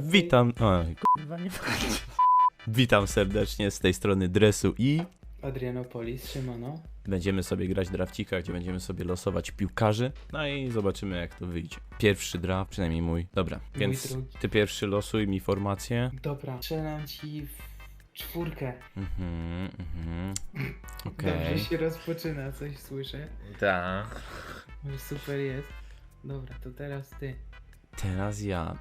Witam. Kurwa nie Witam serdecznie z tej strony Dresu i Adrianopolis, Szymano. będziemy sobie grać drafcika, gdzie będziemy sobie losować piłkarzy. No i zobaczymy jak to wyjdzie. Pierwszy draft, przynajmniej mój. Dobra, więc drugi. ty pierwszy losuj mi formację. Dobra, strzelam ci w czwórkę. Mhm, mhm. Okej. Dobrze się rozpoczyna, coś słyszę. Tak. Super jest. Dobra, to teraz ty. Teraz ja.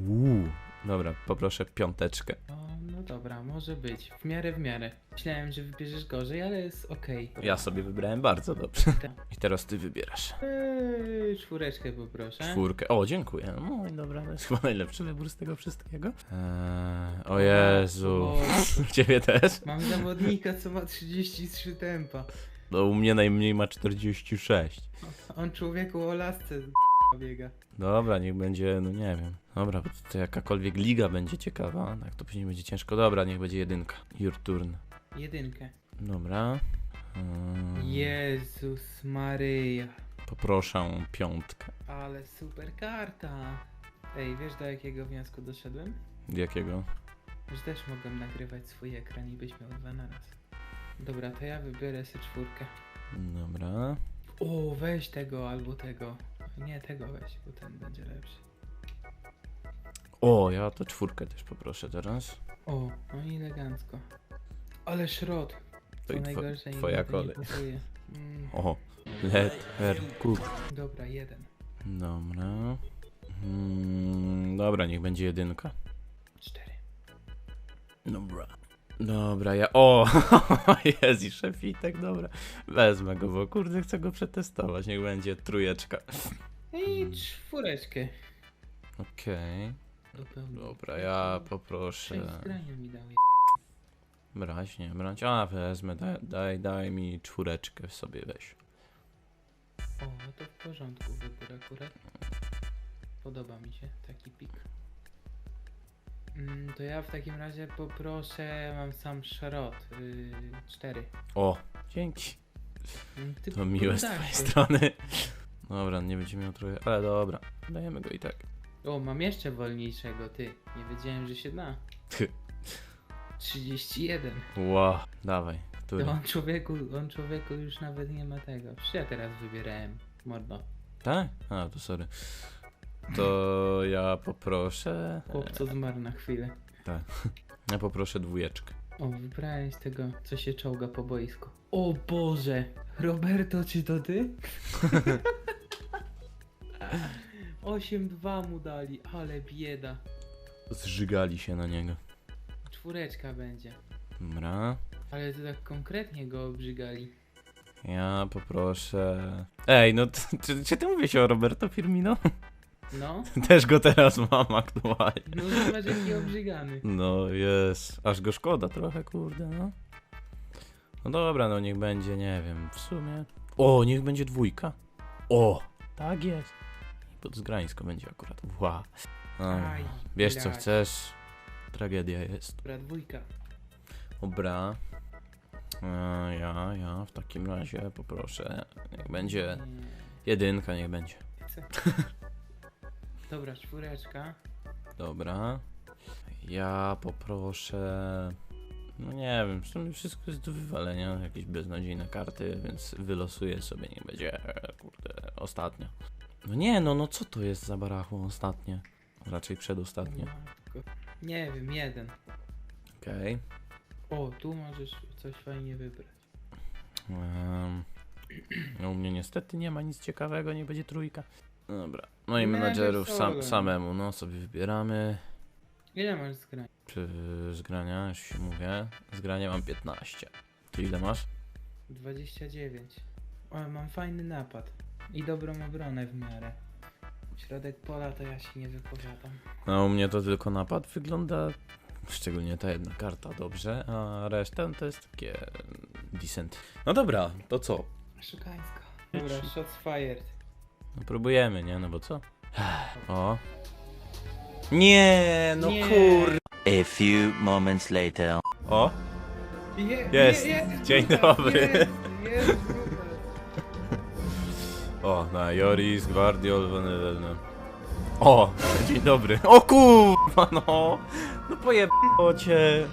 Uuu. Dobra, poproszę piąteczkę. O, no dobra, może być. W miarę, w miarę. Myślałem, że wybierzesz gorzej, ale jest okej. Ja sobie wybrałem bardzo dobrze. Tak. I teraz ty wybierasz. Eee, czwóreczkę poproszę. Czwórkę. O, dziękuję. No i dobra, to jest chyba najlepszy wybór z tego wszystkiego. Eee, o Jezu. Ciebie też? mam zawodnika, co ma 33 tempa. No u mnie najmniej ma 46. On człowieku o lasce biega. Dobra, niech będzie, no nie wiem. Dobra, bo to jakakolwiek liga będzie ciekawa, tak to później będzie ciężko. Dobra, niech będzie jedynka. Your turn. Jedynkę. Dobra. Jezus Maryja. poproszę piątkę. Ale super karta. Ej, wiesz do jakiego wniosku doszedłem? Jakiego? Że też mogłem nagrywać swój ekran i byś miał dwa na raz. Dobra, to ja wybiorę sobie czwórkę. Dobra. O, weź tego albo tego. Nie, tego weź, bo ten będzie lepszy. O, ja to czwórkę też poproszę teraz. O, no i elegancko. Ale szrot. To i two, najgorsze twoja kolej. Mm, O, let her cook. dobra, jeden. Dobra. Mm, dobra, niech będzie jedynka. Cztery. Dobra. Dobra, ja. O! I szefitek, dobra. Wezmę go, bo kurde chcę go przetestować. Niech będzie trójeczka. I czwóreczkę. Okej. Pełna. Dobra, ja poproszę. mi dał. Brać, nie brać. A, wezmę, daj, daj, daj mi czwóreczkę sobie weź. O, no to w porządku wybór akurat. Podoba mi się taki pik. Mm, to ja w takim razie poproszę, mam sam szrot. Yy, cztery. O, dzięki. Mm, Ty To miłe z tak, twojej strony. Dobra, nie będzie miał trochę, ale dobra. Dajemy go i tak. O, mam jeszcze wolniejszego, ty. Nie wiedziałem, że się da. Ty. 31. Wow, dawaj. Który? To on człowieku, on człowieku już nawet nie ma tego. Przecież ja teraz wybierałem. Mordo. Tak? A, to sorry. To ja poproszę. Chłopco zmarł na chwilę. Ja poproszę dwójeczkę. O, wybrałeś tego, co się czołga po boisku. O Boże! Roberto, czy to ty? 8-2 mu dali, ale bieda. Zżygali się na niego. Czwóreczka będzie. Dobra. Ale to tak konkretnie go obrzygali. Ja poproszę. Ej, no czy, czy ty mówisz o Roberto Firmino? No, Też go teraz mam aktualnie. no zobacz jaki obrzygany. No jest. Aż go szkoda trochę, kurde, no. No dobra, no niech będzie, nie wiem, w sumie. O, niech będzie dwójka. O, tak jest. Pod Zgrańsko będzie akurat. Wow. Dobra. Aj, Wiesz co chcesz. Tragedia jest. Dobra, dwójka. Dobra. E, ja, ja w takim razie poproszę. Niech będzie jedynka, niech będzie. Dobra, czwóreczka. Dobra. Ja poproszę. No nie wiem, w sumie wszystko jest do wywalenia. Jakieś beznadziejne karty, więc wylosuję sobie, nie będzie. Kurde, ostatnia. No nie, no, no co to jest za barachło ostatnie? Raczej przedostatnie. Matko. Nie wiem, jeden. Okej. O, tu możesz coś fajnie wybrać. Em, no u mnie niestety nie ma nic ciekawego, nie będzie trójka. Dobra. No i Menadżer menadżerów sam, samemu, no sobie wybieramy. Ile masz zgrań? Czy zgrania, już się mówię. Zgrania mam 15. Ty ile masz? 29. O, mam fajny napad. I dobrą obronę w miarę. Środek pola to ja się nie wypowiadam. No u mnie to tylko napad wygląda, szczególnie ta jedna karta dobrze, a reszta to jest takie mm, decent. No dobra, to co? Szukańsko. Dobra, shots fired. No próbujemy, nie? No bo co? O. Nie, no Nie. kur... A few moments later. O, Je, Jest. je- jest Dzień dobry. Jest, jest Brutas. o, na Joris, Guardiol, Van- O, dzień dobry. O kurwa, no. No pojebało cię.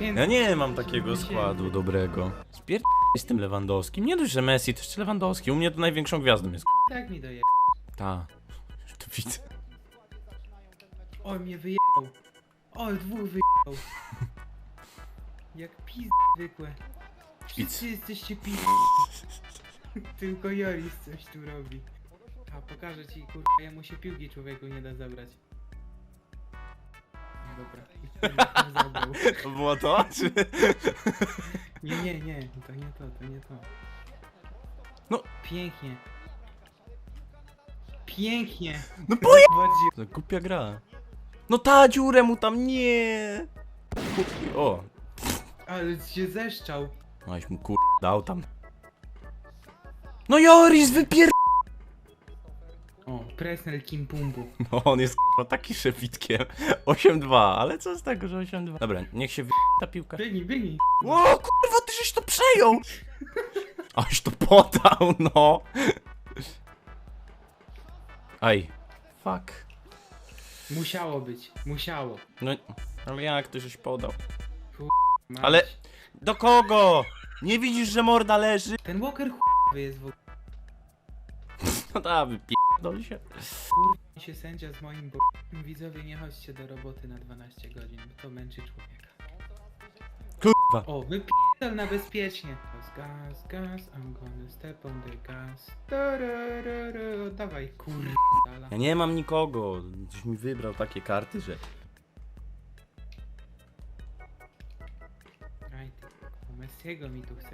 Więc Ja nie mam takiego składu dobrego. Spier... z tym Lewandowskim. Nie dość, że Messi, to jeszcze Lewandowski. U mnie to największą gwiazdą jest. Tak mi doje. Ta. To widzę. Oj, mnie wyjechał. Oj, dwóch wyjechał. Jak pizd zwykłe. Wszyscy jesteście pizd. Tylko Joris coś tu robi. A pokażę ci, kurwa, jemu się piłki człowieku nie da zabrać. Dobra, zabrał. To było to? Czy... Nie, nie, nie, to nie to, to nie to. No. Pięknie. Pięknie. No poje... Bardziej- To głupia gra. No ta dziurę mu tam nie. O. Ale się zeszczał. Aś mu kur... dał tam. No Joris wypier... O, Presnel Kimpumbu. No on jest kurwa taki szefitkiem. 8-2, ale co z tego, że 8-2? Dobra, niech się wy... ta piłka. Biegnij, biegnij. O kurwa, ty żeś to przejął! Aś to podał, no. Aj. Fuck. Musiało być, musiało. No, ale jak ty żeś podał? Mać. Ale- Do kogo? Nie widzisz, że morda leży? Ten Walker chujowy jest w ogóle. No da, wypierdol się. Kurwa się sędzia z moim bo... Widzowie, nie chodźcie do roboty na 12 godzin, bo to męczy człowieka. Kurwa. O, wypierdol na bezpiecznie. Gas, gas, gas, I'm gonna step on the gas. Tararara. Dawaj, kurwa. Ja nie mam nikogo. Ktoś mi wybrał takie karty, że... Right. Messiego mi tu chce.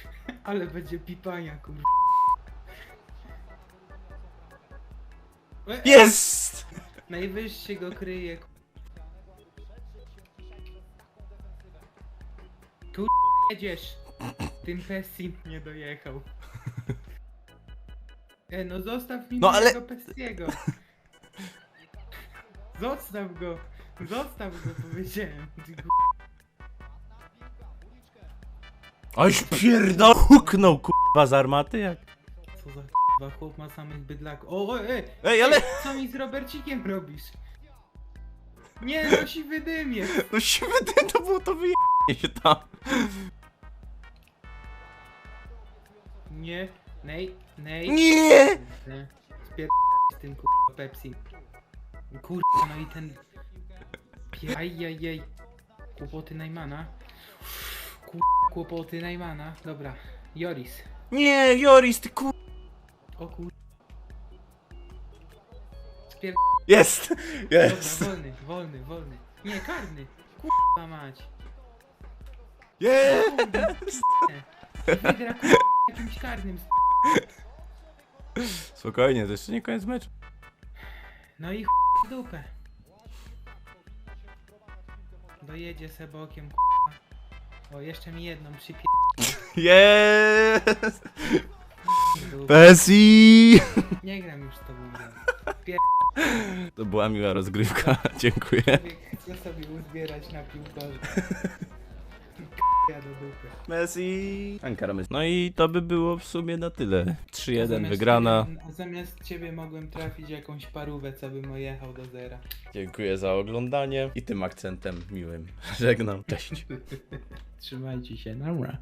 Ale będzie pipania, kurwa. Jest! Najwyższy go kryje. ku- Kur... jedziesz. Tym Pessim nie dojechał. E, no zostaw mi No ale- Pessiego. Zostaw go. Zostaw go, powiedziałem. Aś pierdol... Huknął kurwa z armaty jak... Co za k***wa, chłop ma samych bydlaków. O, o, e, Ej, ale... co mi z Robercikiem robisz? Nie, no siwy dym jest. No siwy dym to było to wyjebanie się tam. Nie, nej, nej. Nie! Spier... z tym kurwa Pepsi. Kurwa, no i ten... Ajajaj. Kłopoty Najmana. Kłopoty Najmana. Dobra, Joris. Nie, Joris, ty kur... O kur... Spier... Jest! Dobra, Jest! wolny, wolny, wolny. Nie, karny. Kurwa mać. Jest! Wygra kurwa jakimś karnym. Spokojnie, to jeszcze nie koniec meczu. No i chuj w dupę. Dojedzie se bokiem kurwa. O, jeszcze mi jedną przypie... Jest! Dupę. Bessie! Nie gram już z tobą. Pier... To była miła rozgrywka, dziękuję. Chce sobie uzbierać na piłkarza. Ja do dupy. Messi! Ankara Messi. No i to by było w sumie na tyle. 3-1 Zamiast wygrana. Ciebie, zamiast ciebie mogłem trafić jakąś parówę, co bym ojechał do zera. Dziękuję za oglądanie i tym akcentem miłym żegnam. Cześć. Trzymajcie się, nara.